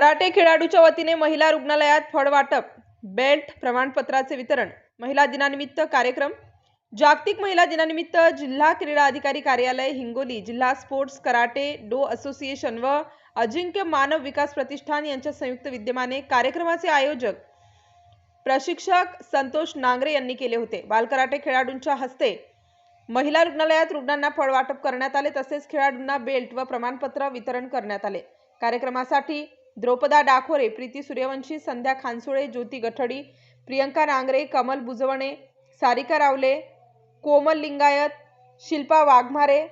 Karate खेळाडूच्या वतीने महिला रुग्णालयात फळ वाटप बेल्ट प्रमाणपत्राचे वितरण महिला दिनानिमित्त कार्यक्रम जागतिक महिला दिनानिमित्त जिल्हा क्रीडा अधिकारी कार्यालय हिंगोली जिल्हा स्पोर्ट्स कराटे डो असोसिएशन व अजिंक्य मानव विकास प्रतिष्ठान यांच्या संयुक्त विद्यमाने कार्यक्रमाचे आयोजक प्रशिक्षक संतोष नांगरे यांनी केले होते. बालकराटे खेळाडूंच्या हस्ते महिला रुग्णालयात रुग्णांना फळ वाटप करण्यात आले तसेच खेळाडूंना बेल्ट व प्रमाणपत्र वितरण करण्यात आले. कार्यक्रमासाठी द्रौपदा डाखोरे प्रीती सूर्यवंशी संध्या खानसोळे ज्योती गठडी प्रियंका नांगरे कमल बुजवणे सारिका रावले कोमल लिंगायत शिल्पा वाघमारे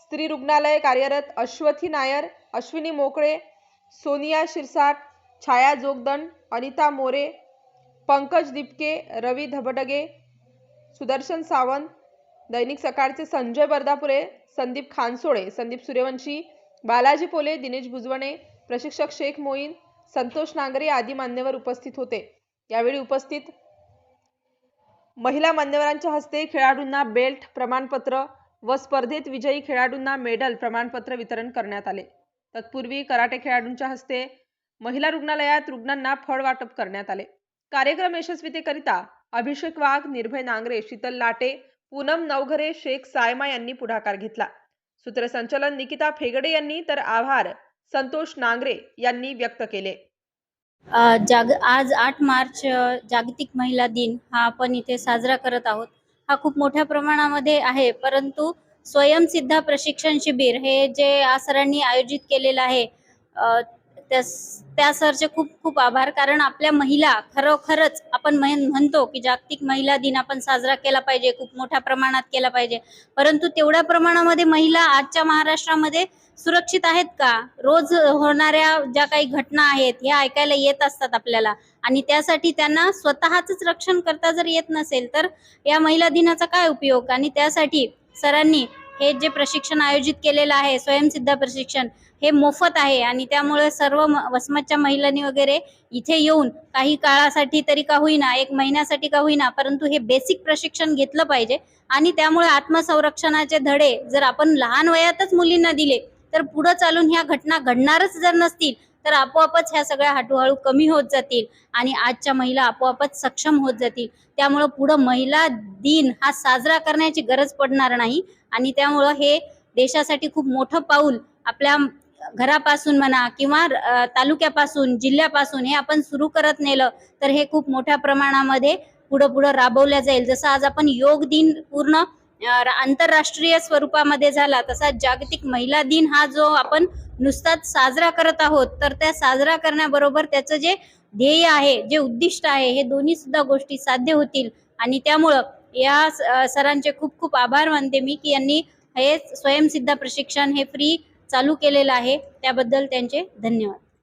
स्त्री रुग्णालय कार्यरत अश्वथी नायर अश्विनी मोकळे सोनिया शिरसाट छाया जोगदंड अनिता मोरे पंकज दिपके रवी धबडगे सुदर्शन सावंत दैनिक सकाळचे संजय बर्दापुरे संदीप खानसोळे संदीप सूर्यवंशी बालाजी पोले दिनेश भुजवणे प्रशिक्षक शेख मोईन संतोष नांगरे आदी मान्यवर उपस्थित होते. यावेळी उपस्थित महिला मान्यवरांच्या हस्ते खेळाडूंना बेल्ट प्रमाणपत्र व स्पर्धेत विजयी खेळाडूंना मेडल प्रमाणपत्र वितरण करण्यात आले. तत्पूर्वी कराटे खेळाडूंच्या हस्ते महिला रुग्णालयात रुग्णांना फळ वाटप करण्यात आले. कार्यक्रम यशस्वीतेकरिता अभिषेक वाघ निर्भय नांगरे शीतल लाटे पूनम नवघरे शेख सायमा यांनी पुढाकार घेतला. सूत्रसंचालन निकिता फेगडे यांनी तर आभार. संतोष नांगरे यांनी व्यक्त केले. जाग आज आठ मार्च जागतिक महिला दिन हा आपण इथे साजरा करत आहोत. हा खूप मोठ्या प्रमाणामध्ये आहे परंतु स्वयंसिद्धा प्रशिक्षण शिबिर हे जे आसरांनी सरांनी आयोजित केलेलं आहे त्या त्या सरचे खूप खूप आभार. कारण आपल्या महिला खरोखरच आपण म्हणतो की जागतिक महिला दिन आपण साजरा केला पाहिजे खूप मोठ्या प्रमाणात केला पाहिजे. परंतु तेवढ्या प्रमाणामध्ये महिला आजच्या महाराष्ट्रामध्ये सुरक्षित आहेत का? रोज होणाऱ्या ज्या काही घटना आहेत ह्या ऐकायला येत असतात आपल्याला. आणि त्यासाठी त्यांना स्वतःच रक्षण करता जर येत नसेल तर या महिला दिनाचा काय उपयोग? आणि त्यासाठी सरांनी हे जे प्रशिक्षण आयोजित केलेलं आहे स्वयंसिद्ध प्रशिक्षण हे मोफत आहे आणि त्यामुळे सर्व म- वसमतच्या महिलांनी वगैरे इथे येऊन काही काळासाठी तरी का होईना एक महिन्यासाठी का होईना परंतु हे बेसिक प्रशिक्षण घेतलं पाहिजे आणि त्यामुळे आत्मसंरक्षणाचे धडे जर आपण लहान वयातच मुलींना दिले तर पुढे चालून ह्या घटना घडणारच जर नसतील तर आपोआपच ह्या सगळ्या हळूहळू कमी होत जातील आणि आजच्या महिला आपोआपच सक्षम होत जातील. त्यामुळं पुढं महिला दिन हा साजरा करण्याची गरज पडणार नाही आणि त्यामुळं हे देशासाठी खूप मोठं पाऊल आपल्या घरापासून म्हणा किंवा तालुक्यापासून जिल्ह्यापासून हे आपण सुरू करत नेलं तर हे खूप मोठ्या प्रमाणामध्ये पुढं पुढं राबवल्या जाईल. जसं आज आपण योग दिन पूर्ण आंतरराष्ट्रीय स्वरूपामध्ये झाला तसा जागतिक महिला दिन हा जो आपण नुसताच साजरा करत आहोत तर त्या साजरा करण्याबरोबर त्याचं जे ध्येय आहे जे उद्दिष्ट आहे हे दोन्ही सुद्धा गोष्टी साध्य होतील. आणि त्यामुळं या स- सरांचे खूप खूप आभार मानते मी की यांनी हे स्वयंसिद्ध प्रशिक्षण हे फ्री चालू केलेलं आहे. त्याबद्दल त्यांचे धन्यवाद.